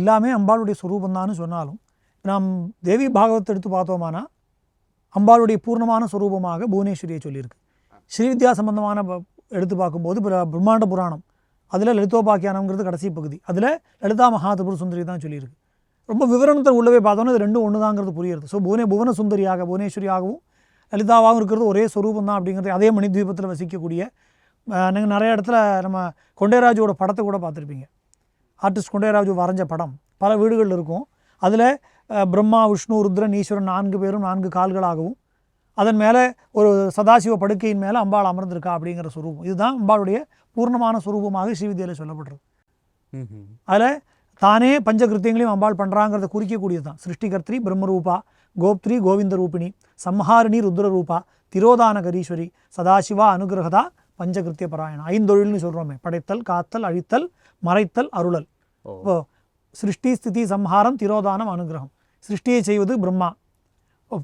எல்லாமே அம்பாளுடைய சுரூபந்தான்னு சொன்னாலும் நாம் தேவி பாகவத்தை எடுத்து பார்த்தோமானா அம்பாளுடைய பூர்ணமான ஸ்வரூபமாக புவனேஸ்வரியை சொல்லியிருக்கு. ஸ்ரீவித்யா சம்பந்தமான எடுத்து பார்க்கும்போது பிரம்மாண்ட புராணம். அதில் லலிதோபாக்கியானங்கிறது கடைசி பகுதி. அதில் லலிதா மகாதிபுர சுந்தரி தான் சொல்லியிருக்கு. ரொம்ப விவரணத்தை உள்ளவே பார்த்தோன்னா இது ரெண்டும் ஒன்று தாங்கிறது புரியுது ஸோ புவனே புவன சுந்தரியாக புவனேஸ்வரியாகவும் லலிதாவாகவும் இருக்கிறது ஒரே ஸ்வரூபம் தான் அப்படிங்கிறது அதே மணித்வீபத்தில் வசிக்கக்கூடிய நீங்கள் நிறைய இடத்துல நம்ம கொண்டைராஜோட படத்தை கூட பார்த்துருப்பீங்க. ஆர்டிஸ்ட் கொண்டேராஜு வரைஞ்ச படம். பல வீடுகளில் இருக்கும். அதில் பிரம்மா விஷ்ணு ருத்ரன் ஈஸ்வரன் நான்கு பேரும் நான்கு கால்களாகவும் அதன் மேலே ஒரு சதாசிவ படுக்கையின் மேலே அம்பாள் அமர்ந்திருக்கா அப்படிங்கிற சுரூபம். இதுதான் அம்பாளுடைய பூர்ணமான சுரூபமாக ஸ்ரீவித்யாவில் சொல்லப்படுறது. அதில் தானே பஞ்சகிருத்தியங்களையும் அம்பாள் பண்ணுறாங்கிறத குறிக்கக்கூடியது தான். சிருஷ்டிகர்த்திரி பிரம்மரூபா கோப்திரி கோவிந்த ரூபிணி சம்ஹாரிணி ருத்ரரூபா திரோதானகரீஸ்வரி சதாசிவா அனுகிரகதா பஞ்சகிருத்திய பராயணம். ஐந்தொழில்னு சொல்கிறோமே படைத்தல் காத்தல் அழித்தல் மறைத்தல் அருளல். இப்போ சிருஷ்டி ஸ்திதி சம்ஹாரம் திரோதானம் அனுகிரகம் சிருஷ்டியை செய்வது பிரம்மா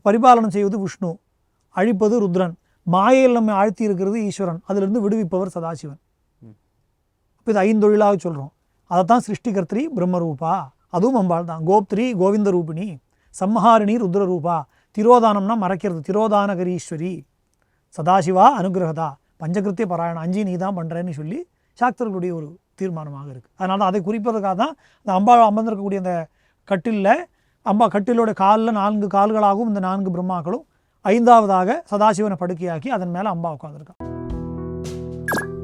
பரிபாலனம் செய்வது விஷ்ணு அழிப்பது ருத்ரன் மாயையில் நம்மை ஆழ்த்தி இருக்கிறது ஈஸ்வரன் அதிலிருந்து விடுவிப்பவர் சதாசிவன் இப்போ இது ஐந்தொழிலாக சொல்கிறோம் அதைத்தான் சிருஷ்டிகர்த்திரி பிரம்மரூபா அதுவும் அம்பாள் தான் கோப்திரி கோவிந்த ரூபிணி சம்ஹாரிணி ருத்ரரூபா திரோதானம்னா மறைக்கிறது திரோதானகரீஸ்வரி சதாசிவா அனுகிரகதா பஞ்சகிருத்திய பாராயணம் அஞ்சு நீ தான் பண்ணுறேன்னு சொல்லி சாக்தர்களுடைய ஒரு தீர்மானமாக இருக்குது அதனால தான் அதை குறிப்பதற்காக தான் அந்த அம்பா அமர்ந்திருக்கக்கூடிய அந்த கட்டிலில் அம்பா கட்டிலோட காலில் நான்கு கால்களாகவும் இந்த நான்கு பிரம்மாக்களும் ஐந்தாவதாக சதாசிவனை படுக்கையாக்கி அதன் மேலே அம்பா உட்காந்துருக்கான்